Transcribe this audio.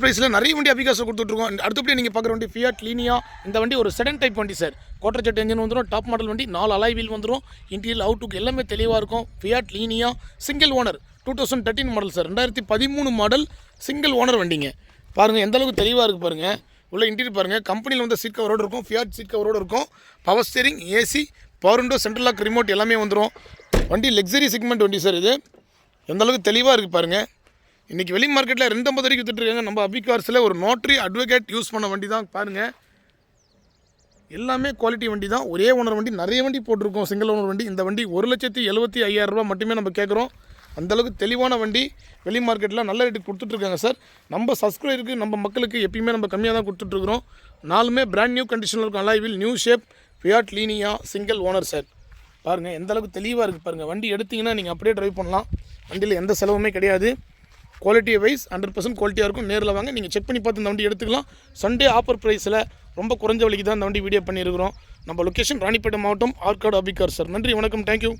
ப்ரைஸில் நிறைய வண்டி அபிகாசம் கொடுத்துட்ருக்கோம். அடுத்தபடி நீங்கள் பார்க்குற வண்டி ஃபியாட் லீனியா இந்த வண்டி ஒரு செடன் டைப் வண்டி சார் கோட்டர் செட் இன்ஜின் வந்துடும் டாப் மாடல் வண்டி நாலு அலாய் வீல் வந்துடும் இன்டீரியல் அவுட்டுக்கு எல்லாமே தெளிவாக இருக்கும். Fiat Linea single owner two thousand thirteen model sir ரெண்டாயிரத்தி பதிமூணு மாடல் சிங்கிள் ஓனர் வண்டிங்க. பாருங்கள் எந்த அளவுக்கு தெளிவாக இருக்குது பாருங்கள் உள்ள இன்டீரியர் பாருங்கள் கம்பெனியில் வந்து சீட் கவரோடு இருக்கும் ஃபியாட் சீட் கவரோடு இருக்கும். Power steering AC power window central lock remote எல்லாமே வந்துடும் வண்டி லக்ஸரி செக்மெண்ட் வண்டி சார் இது. எந்த அளவுக்கு தெளிவாக இருக்குது பாருங்கள் இன்றைக்கி வெளி மார்க்கெட்டில் ரெண்டு ஐம்பது வரைக்கும் வித்துட்ருக்காங்க நம்ம அபிகார்ஸில் ஒரு நோட்ரி அட்வொகேட் யூஸ் பண்ண வண்டி தான் பாருங்கள் எல்லாமே குவாலிட்டி வண்டி தான் ஒரே ஓனர் வண்டி நிறைய வண்டி போட்டிருக்கோம். சிங்கிள் ஓனர் வண்டி. இந்த வண்டி ஒரு லட்சத்தி எழுபத்தி ஐயாயிரம் ரூபாய் மட்டுமே நம்ம கேட்குறோம் அந்தளவுக்கு தெளிவான வண்டி வெளி மார்க்கெட்டில் நல்ல ரேட்டுக்கு கொடுத்துட்ருக்காங்க சார். நம்ம சப்ஸ்கிரைபருக்கு நம்ம மக்களுக்கு எப்பயுமே நம்ம கம்மியாக தான் கொடுத்துட்ருக்குறோம் நாலுமே பிராண்ட் நியூ கண்டிஷனில் இருக்கும். அலாய்வில் new shape Fiat Linea single owner sir பாருங்கள் எந்த அளவுக்கு தெளிவாக இருக்குது பாருங்கள் வண்டி எடுத்திங்கன்னா நீங்கள் அப்படியே ட்ரைவ் பண்ணலாம். வண்டியில் எந்த செலவுமே கிடையாது. குவாலிட்டி வைஸ் ஹண்ட்ரட் பர்சன்ட் குவாலிட்டியாக இருக்கும். நேரில் வாங்க. நீங்கள் செக் பண்ணி பார்த்து இந்த வண்டி எடுத்துக்கலாம். சண்டே ஆஃபர் ப்ரைஸில் ரொம்ப குறைஞ்ச விலைக்கு தான் இந்த வண்டி வீடியோ பண்ணியிருக்கிறோம். நம்ம லொக்கேஷன் ராணிப்பேட்டை மாவட்டம் ஆற்காடு அபிகார் சார் நன்றி வணக்கம். தேங்க்யூ